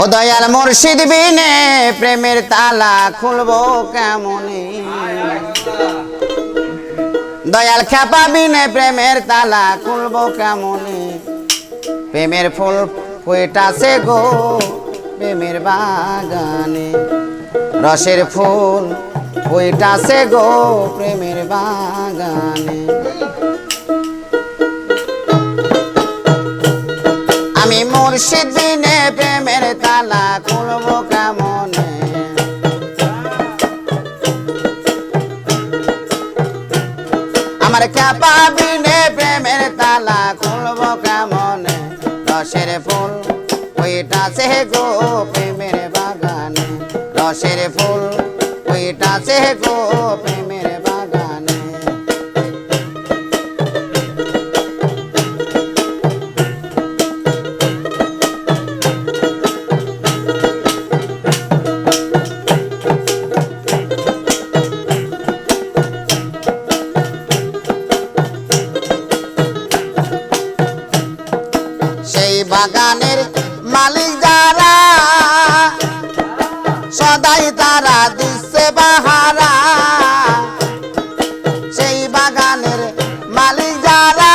ও দয়াল মুর্শিদ বিনে প্রেমের তালা খুলবো কেমনে? দয়াল খেপা বিনে প্রেমের তালা খুলবো কেমনে? প্রেমের ফুল ফুয়েটাছে গো প্রেমের বাগানে। রসের ফুল ফুয়েটাছে গো প্রেমের বাগানে। আমি মুর্শিদ আমার চাপা বিনে প্রেমের তালা খুলব কেমনে? রসের ফুল ওইটা সে গো প্রেমের বাগানে। রসের ফুল ওইটা সে গো প্রেমের বাগানের মালিক যারা, সদাই তারা দিচ্ছে বাহারা। সেই বাগানের মালিক যারা,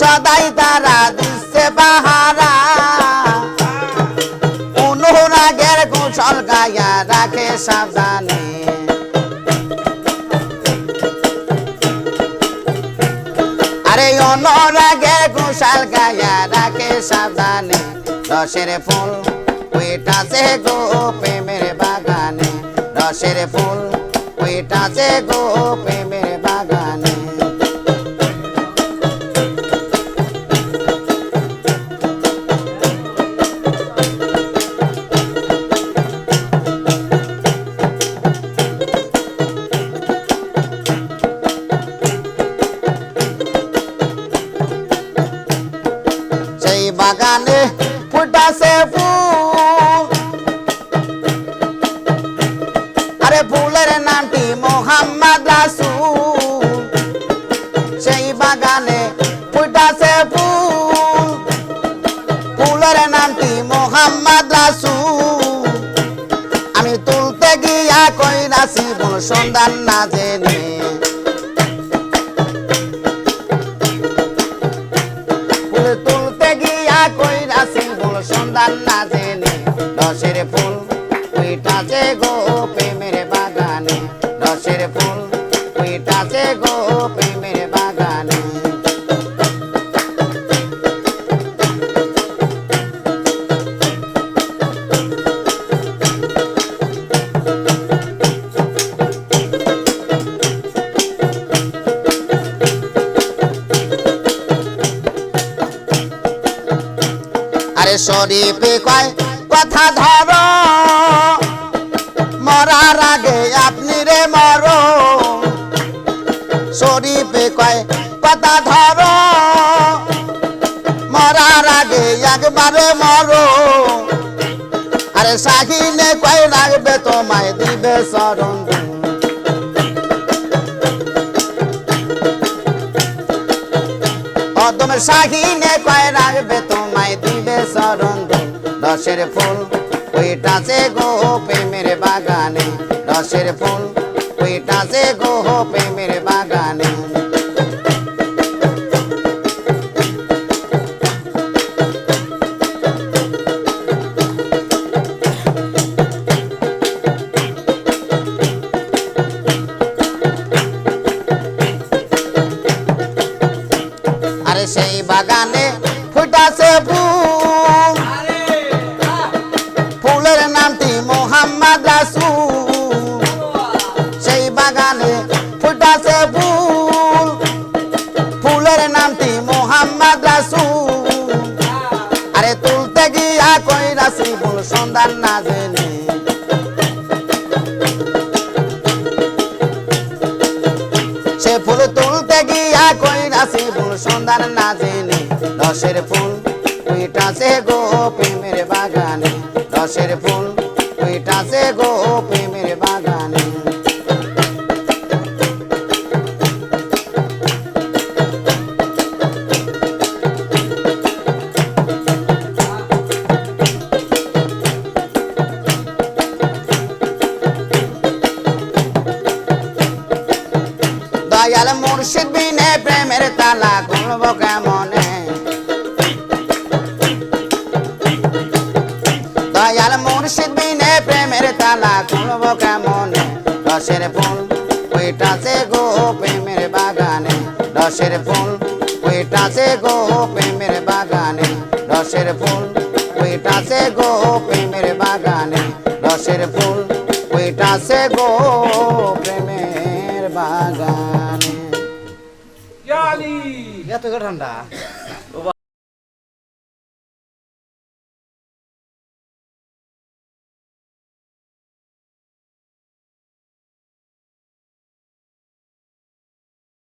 সদাই তারা দিচ্ছে বাহারা। অনুরাগের কুশল গায়া রাখে সাবধানে। আরে অনরাগে কুশাল গায়া রাখে সাবধানে। রসের ফুল ওইটাছে গো প্রেমের বাগানে। রসের ফুল ওইটাছে গো প্রেমের বাগানে ফুটাছে ফুল। আরে ফুলের নামটি মোহাম্মদ রাসুল। সেই বাগানে ফুটাছে ফুল। ফুলের নামটি মোহাম্মদ রাসুল। আমি তুলতে গিয়া কই রাশি বল সন্ধান না জেনে রসের ফুল উইটাছে গো প্রেমের শরীফে কয়, কথা ধরো। মরার আগে আপনি রে মরো। শরীফে কয়, কথা ধরো। মরার আগে একবারে মরো। আরে শাহিনে কয় রাখবে তোমায় দিবে শরণ অদমের শাহিনে কয়, রাখবে তোমায় দিবে শরণ রসের ফুল ওইটাছে গো প্রেমের বাগানে। রসের ফুল ওইটাছে গো প্রেমের বাগানে। ফুল না জেনে। সে ফুল তুলতে গিয়া কই রাশি ফুল সন্ধান না জেনে। দশের ফুল উইটাছে গো প্রেমের বাগানে। দশের ফুল উইটাছে গো প্রেমের ওইটাছে গো প্রেমের বাগানে রসের ফুল ওইটাছে গো প্রেমের বাগানে রসের ফুল ওইটাছে গো প্রেমের বাগানে রসের ফুল ওইটাছে গো প্রেমের বাগানে। ইয়ালি! এত ঠান্ডা।